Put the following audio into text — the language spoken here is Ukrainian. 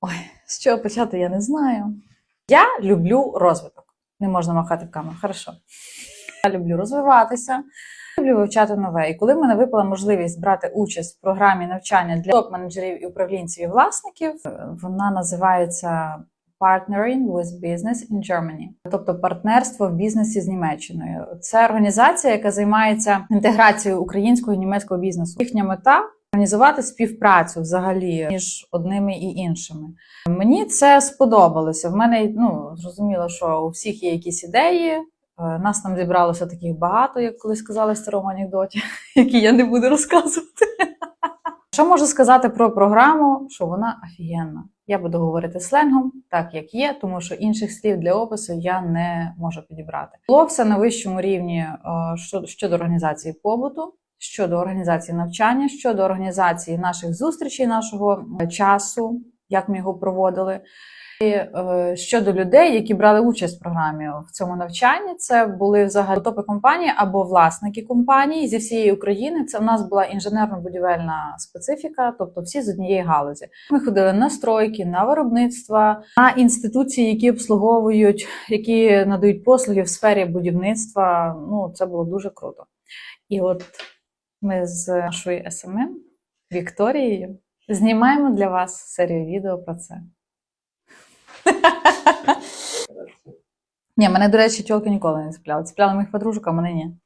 Ой, з чого почати, я не знаю. Я люблю розвиток. Не можна махати в камеру. Хорошо. Я люблю розвиватися, люблю вивчати нове. І коли в мене випала можливість брати участь в програмі навчання для топ-менеджерів і управлінців і власників, вона називається Partnering with Business in Germany, тобто партнерство в бізнесі з Німеччиною. Це організація, яка займається інтеграцією українського і німецького бізнесу. Їхня мета організувати співпрацю взагалі між одними і іншими. Мені це сподобалося. В мене ну зрозуміло, що у всіх є якісь ідеї. Е, Нас там зібралося таких багато, як колись сказали в старому анекдоті, які я не буду розказувати. Що можу сказати про програму? Що вона офігенна. Я буду говорити сленгом, так як є, тому що інших слів для опису я не можу підібрати. Було все на вищому рівні е, щодо організації побуту, щодо організації навчання, щодо організації наших зустрічей, нашого е, часу, як ми його проводили. І, е, щодо людей, які брали участь в програмі в цьому навчанні, це були взагалі топи компанії або власники компаній зі всієї України. Це в нас була інженерно-будівельна специфіка, тобто всі з однієї галузі. Ми ходили на стройки, на виробництва, на інституції, які обслуговують, які надають послуги в сфері будівництва. Ну це було дуже круто. І от ми з нашою СММ Вікторією знімаємо для вас серію відео про це. Ні, мене, до речі, тілки ніколи не цепляли. Цепляли моїх подружок, а мене ні.